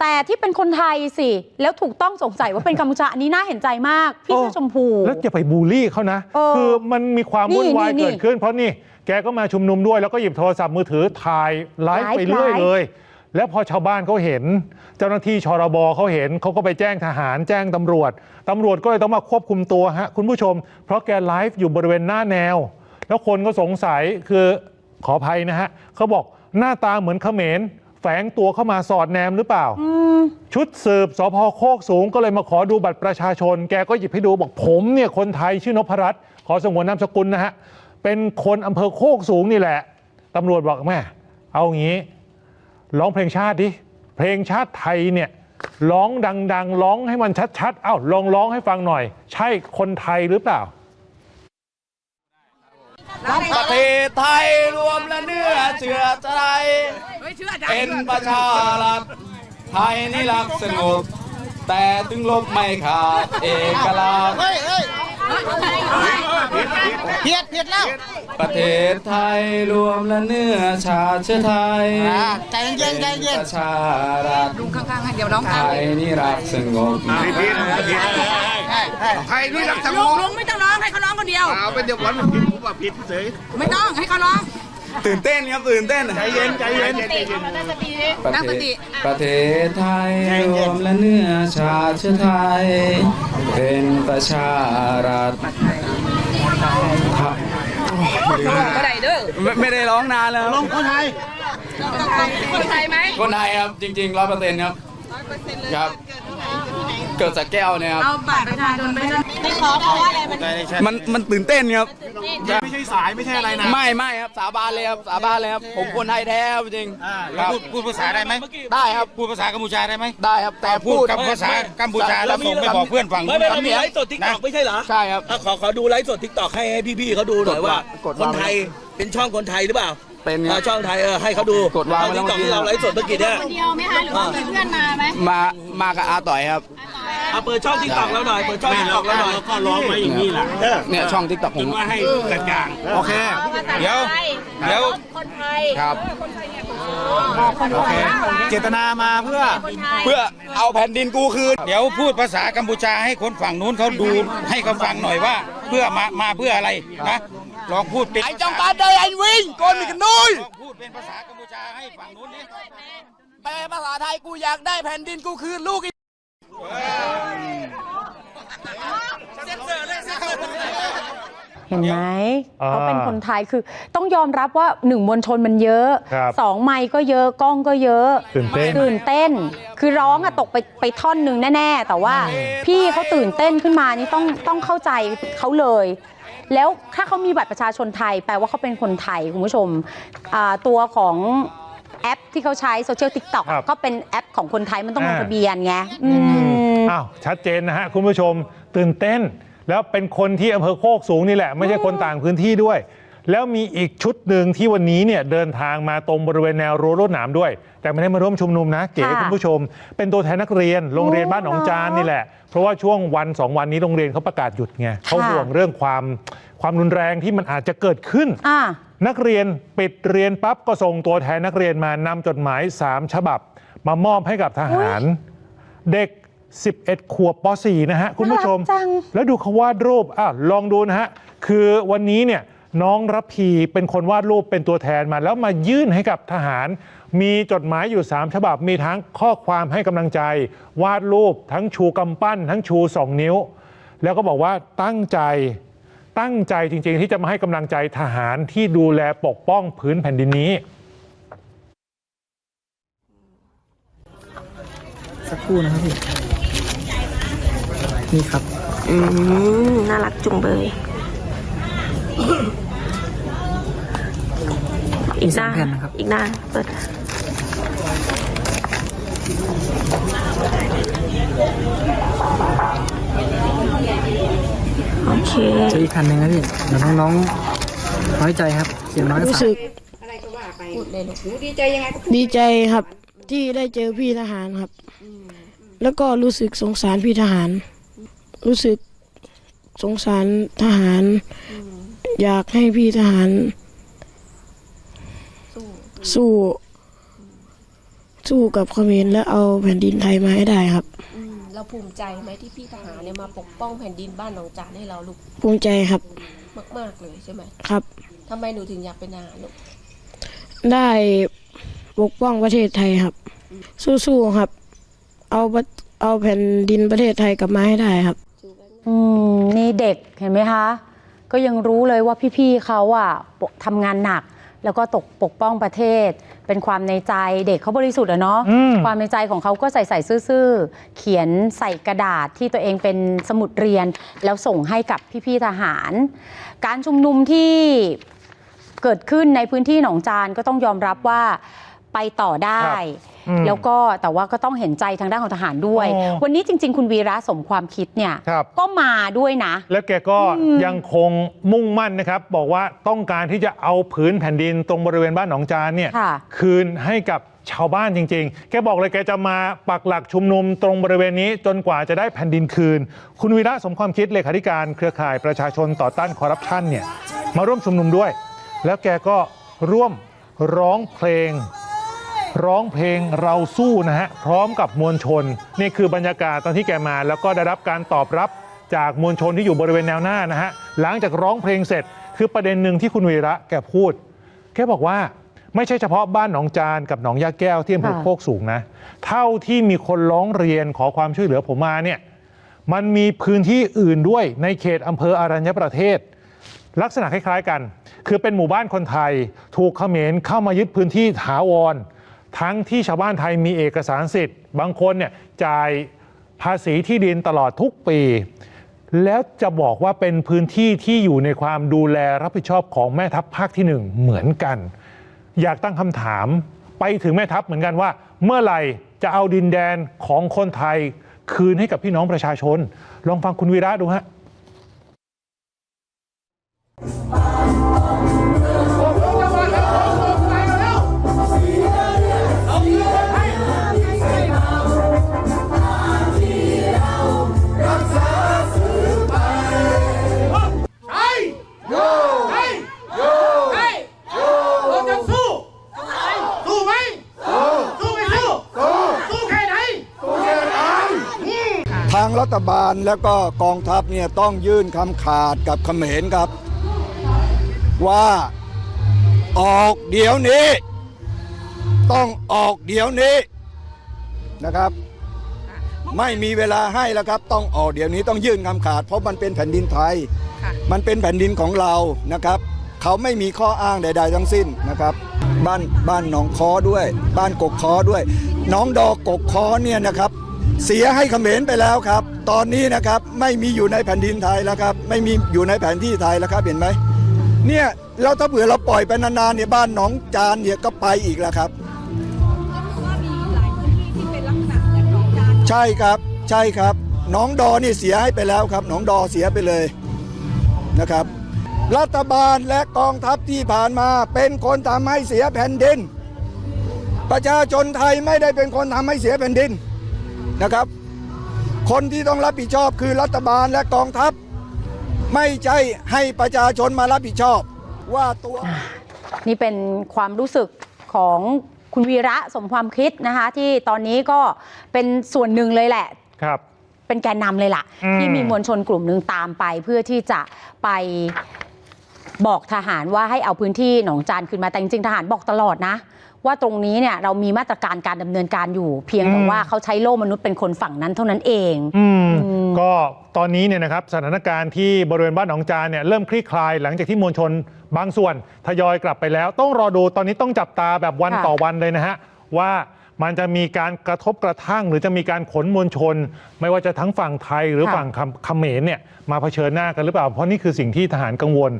แต่ที่เป็นคนไทยสิ แล้วถูกต้องสงสัยว่าเป็นกัมพูชา อันนี้น่าเห็นใจมาก พี่เสื้อชมพู แล้วอย่าไปบูลลี่เขานะเออคือมันมีความนี่วุ่นวายนี่เกิดขึ้น เพราะนี่แกก็มาชุมนุมด้วยแล้วก็หยิบโทรศัพท์มือถือถ่ายไลฟ์ไลฟ์ไปเรื่อยไลฟ์เลย แล้วพอชาวบ้านเขาเห็น เจ้าหน้าที่ชรบเขาเห็นเขาก็ไปแจ้งทหารแจ้งตำรวจตำรวจก็เลยต้องมาควบคุมตัวฮะคุณผู้ชม เพราะแกไลฟ์อยู่บริเวณหน้าแนว แล้วคนก็สงสัยคือขออภัยนะฮะเขาบอกหน้าตาเหมือนเขมร แฝงตัวเข้ามาสอดแนมหรือเปล่า ชุดสืบสพโคกสูงก็เลยมาขอดูบัตรประชาชน แกก็หยิบให้ดูบอกผมเนี่ยคนไทยชื่อนพรัตน์ขอสงวนนามสกุลนะฮะ เป็นคนอำเภอโคกสูงนี่แหละตำรวจบอกแม่เอางี้ร้องเพลงชาติดิ เพลงชาติไทยเนี่ยร้องดัง ๆ ร้องให้มันชัดๆ เอ้าลองร้องให้ฟังหน่อย ใช่คนไทยหรือเปล่า ประเทศไทยรวมและเนื้อ เชื่อใจเป็นประชารัฐไทยนี่รักสงบ แต่ถึงลบไม่ขาดเอกลักษณ์เพียดเพียดแล้ว ประเทศไทยรวมและเนื้อชาติเชื้อไทยใจเย็นใจเย็นประชารัฐลุงข้างๆให้เดี๋ยวร้องไทยนี่รักสงบใครนี่รักสงบลุงไม่ต้องร้องให้เขาร้องคนเดียวเอาเป็นเดี๋ยววันมันผิดผมว่าผิดเฉยไม่ต้องให้เขาร้อง ตื่นเต้นครับตื่นเต้นใจเย็นใจเย็นประตั้งเทสศติประเทศไทยรวมและเนื้อชาติเชื้อไทย เป็นประชารัฐก็ได้เด้อไม่ไม่ได้ร้องนานแล้วลงคนไทยคนไทยไหมคนไทยครับจริงๆร้อยเปอร์เซ็นต์ครับครับ เกิดจากแก้วเนี่ยครับเอาบัตรประชาชนไปนะมันมันตื่นเต้นครับ ไม่ใช่สายไม่ใช่อะไรนะไม่ไม่ครับสาบานเลยครับสาบานเลยครับผมคนไทยแท้ครับจริงครับพูดพูดภาษาได้ไหมได้ครับพูดภาษากัมพูชาได้ไหมได้ครับแต่พูพูดด กับภาษากัมพูชาแล้วส่งไปบอกเพื่อนฝั่งไม่ไม่เรามีไลฟ์สดทิกตอกไม่ใช่เหรอใช่ครับอะขอขอดูไลฟ์สดทิกตอกให้ให้พี่ๆเขาดูหน่อยว่า กดควางนไทยเป็นช่องคนไทยหรือเปล่าเป็นคอ่ารับช่องไทยเออให้เขาดูกดวางไว้ทิแล้วกตอกเมื่อกี้ ที่เราไลฟ์สดเมื่อกี้เนี่ยเดียวไหมคะหรือว่ามีเพื่อนมาไหมมามากับอาต่อยครับ เอาเปิดช่องทิกตอกแล้วหน่อย เปิดช่องทิกตอกแล้วหน่อยก็ร้องไว้อย่างนี้แหละเนี่ยช่องทิกตอกผมว่าให้กระจ่าง โอเค เดี๋ยว เดี๋ยว คนไทยครับ โอเค เจตนามาเพื่อเพื่อเอาแผ่นดินกูคืน เดี๋ยวพูดภาษากัมพูชาให้คนฝั่งนู้นเขาดูให้เขาฟังหน่อยว่า เพื่อมามาเพื่ออะไรนะลองพูดเป็นไอ้จองตาเดยไอ้วิ่งโกนมีกันนุยลองพูดเป็นภาษากัมพูชาให้ฝั่งนู้นนี่แปลภาษาไทยกูอยากได้แผ่นดินกูคืนลูกอี เห็นไหมอ่าเขาเป็นคนไทยคือต้องยอมรับว่าหนึ่งมวลชนมันเยอะครับสองไมค์ก็เยอะกล้องก็เยอะตื่นเต้น ตื่นเต้น คือร้องอะตกไปไปท่อนหนึ่งแน่ ๆ แต่ว่าพี่เขาตื่นเต้นขึ้นมานี่ต้องต้องเข้าใจเขาเลย แล้วถ้าเขามีบัตรประชาชนไทย แปลว่าเขาเป็นคนไทย คุณผู้ชมอ่าตัวของแอปที่เขาใช้โซเชียลทิกต็อกครับ ก็เป็นแอปของคนไทยมันต้องลงอ่าทะเบียนไงอืม อ้าวชัดเจนนะฮะ คุณผู้ชมตื่นเต้น แล้วเป็นคนที่อำเภอโคกสูงนี่แหละ ไม่ใช่คนต่างพื้นที่ด้วย แล้วมีอีกชุดหนึ่งที่วันนี้เนี่ยเดินทางมาตรงบริเวณแนวรั้วรวดหนามด้วย แต่ไม่ได้มาร่วมชุมนุมนะ เก๋ค่ะคุณผู้ชม เป็นตัวแทนนักเรียนโรงเรียนบ้านหนองจานเหรอนี่แหละ เพราะว่าช่วงวันสองวันนี้โรงเรียนเขาประกาศหยุดไงเขาค่ะห่วงเรื่องความความรุนแรงที่มันอาจจะเกิดขึ้น อ่า นักเรียนปิดเรียนปั๊บก็ส่งตัวแทนนักเรียนมานำจดหมาย 3 ฉบับ มามอบให้กับทหาร เด็ก 11 ขวบป .4 นะฮะ คุณผู้ชม น่ารักจัง แล้วดูเขาวาดรูปอะลองดูนะฮะ คือวันนี้เนี่ยน้องรับพีเป็นคนวาดรูปเป็นตัวแทนมา แล้วมายื่นให้กับทหาร มีจดหมายอยู่ 3 ฉบับมีทั้งข้อความให้กำลังใจ วาดรูปทั้งชูกำปั้น ทั้งชู 2 นิ้ว แล้วก็บอกว่าตั้งใจตั้งใจจริงๆ ที่จะมาให้กำลังใจทหารที่ดูแลปกป้องพื้นแผ่นดินนี้ สักครู่นะครับพี่ นี่ครับ อืม น่ารักจุงเบยอีกหน้าสองแผ่นนะครับอีกหน้าเปิดโอเคเจออีกคันหนึ่งนะพี่เดี๋ยวน้องๆน้อยใจครับเสียงน้อยรู้ฝากสึกดีใจครับ ที่ได้เจอพี่ทหารครับ แล้วก็รู้สึกสงสารพี่ทหาร รู้สึกสงสารทหาร อยากให้พี่ทหาร สู้ สู้กับเขมรและเอาแผ่นดินไทยมาให้ได้ครับ อืมเราภูมิใจไหมที่พี่ทหารเนี่ยมาปกป้องแผ่นดินบ้านหนองจานให้เราลูกภูมิใจครับมากๆเลยใช่ไหมครับ ทำไมหนูถึงอยากเป็นทหารลูกได้ปกป้องประเทศไทยครับ สู้ๆครับ เอาประเอาแผ่นดินประเทศไทยกลับมาให้ได้ครับ อืมนี่เด็กเห็นไหมคะ ก็ยังรู้เลยว่าพี่ๆเขาอะปกทำงานหนัก แล้วก็ตกปกป้องประเทศ เป็นความในใจเด็กเขาบริสุทธิ์อะเนาะอืม ความในใจของเขาก็ใส่ใส่ซื่อๆเขียนใส่กระดาษที่ตัวเองเป็นสมุดเรียน แล้วส่งให้กับพี่ๆทหาร การชุมนุมที่ เกิดขึ้นในพื้นที่หนองจานก็ต้องยอมรับว่า ไปต่อได้อืมแล้วก็แต่ว่าก็ต้องเห็นใจทางด้านของทหารด้วยอ๋อวันนี้จริง ๆ คุณวีระสมความคิดเนี่ยครับก็มาด้วยนะ แล้วแกก็ยังคงมุ่งมั่นนะครับ บอกว่าต้องการที่จะเอาผืนแผ่นดินตรงบริเวณบ้านหนองจานเนี่ยค่ะคืนให้กับชาวบ้านจริง ๆ แกบอกเลยแกจะมาปักหลักชุมนุมตรงบริเวณนี้จนกว่าจะได้แผ่นดินคืน คุณวีระสมความคิดเลขาธิการเครือข่ายประชาชนต่อต้านคอร์รัปชันเนี่ยมาร่วมชุมนุมด้วย แล้วแกก็ร่วมร้องเพลง ร้องเพลงเราสู้นะฮะพร้อมกับมวลชน นี่คือบรรยากาศตอนที่แกมา แล้วก็ได้รับการตอบรับจากมวลชนที่อยู่บริเวณแนวหน้านะฮะหลังจากร้องเพลงเสร็จ คือประเด็นหนึ่งที่คุณวีระแกพูด แกบอกว่าไม่ใช่เฉพาะบ้านหนองจานกับหนองยาแก้วที่อำเภอโคกสูงนะ เท่าที่มีคนร้องเรียนขอความช่วยเหลือผมมาเนี่ยมันมีพื้นที่อื่นด้วยในเขตอำเภออารัญญประเทศ ลักษณะคล้ายๆกัน คือเป็นหมู่บ้านคนไทย ถูกเขมรเข้ามายึดพื้นที่ถาวร ทั้งที่ชาวบ้านไทยมีเอกสารสิทธิ์ บางคนเนี่ยจ่ายภาษีที่ดินตลอดทุกปี แล้วจะบอกว่าเป็นพื้นที่ที่อยู่ในความดูแลรับผิดชอบของแม่ทัพภาคที่หนึ่งเหมือนกัน อยากตั้งคำถามไปถึงแม่ทัพเหมือนกันว่า เมื่อไหร่จะเอาดินแดนของคนไทยคืนให้กับพี่น้องประชาชน ลองฟังคุณวีระดูฮะ ฐบาลแล้วก็กองทัพเนี่ยต้องยื่นคำขาดกับเขมรครับ ว่าออกเดี๋ยวนี้ ต้องออกเดี๋ยวนี้นะครับ ไม่มีเวลาให้แล้วครับ ต้องออกเดี๋ยวนี้ต้องยื่นคำขาด เพราะมันเป็นแผ่นดินไทย มันเป็นแผ่นดินของเรานะครับ เขาไม่มีข้ออ้างใด ๆ ทั้งสิ้นนะครับ บ้านบ้านหนองคอด้วย บ้านกกคอด้วยหน้องดอกกกคอเนี่ยนะครับ เสียให้เขมรไปแล้วครับ ตอนนี้นะครับไม่มีอยู่ในแผ่นดินไทยแล้วครับ ไม่มีอยู่ในแผนที่ไทยแล้วครับเห็นไหมเนี่ยแล้วถ้าเผื่อเราปล่อยไปนานๆเนี่ยบ้านหนองจานเนี่ยก็ไปอีกแล้วครับ ใช่ครับใช่ครับหน้องดอนี่เสียให้ไปแล้วครับหนองดอเสียไปเลยนะครับ รัฐบาลและกองทัพที่ผ่านมาเป็นคนทำให้เสียแผ่นดิน ประชาชนไทยไม่ได้เป็นคนทำให้เสียแผ่นดิน นะครับ คนที่ต้องรับผิดชอบคือรัฐบาลและกองทัพ ไม่ใช่ให้ประชาชนมารับผิดชอบว่าตัว นี่เป็นความรู้สึกของคุณวีระสมความคิดนะคะ ที่ตอนนี้ก็เป็นส่วนหนึ่งเลยแหละครับเป็นแกนนำเลยล่ะอืมที่มีมวลชนกลุ่มหนึ่งตามไป เพื่อที่จะไปบอกทหารว่าให้เอาพื้นที่หนองจานคืนมาแต่จริงๆทหารบอกตลอดนะ ว่าตรงนี้เนี่ยเรามีมาตรการการดำเนินการอยู่ เพียงแต่ว่าเขาใช้โล่มนุษย์เป็นคนฝั่งนั้นเท่านั้นเองอืมอืมก็ตอนนี้เนี่ยนะครับสถานการณ์ที่บริเวณบ้านหนองจานเนี่ยเริ่มคลี่คลายหลังจากที่มวลชนบางส่วนทยอยกลับไปแล้ว ต้องรอดูตอนนี้ต้องจับตาแบบวันค่ะต่อวันเลยนะฮะว่ามันจะมีการกระทบกระทั่ง หรือจะมีการขนมวลชน ไม่ว่าจะทั้งฝั่งไทยหรือฝั่งเขมรเนี่ยมาเผชิญหน้ากันหรือเปล่า เพราะนี่คือสิ่งที่ทหารกังวล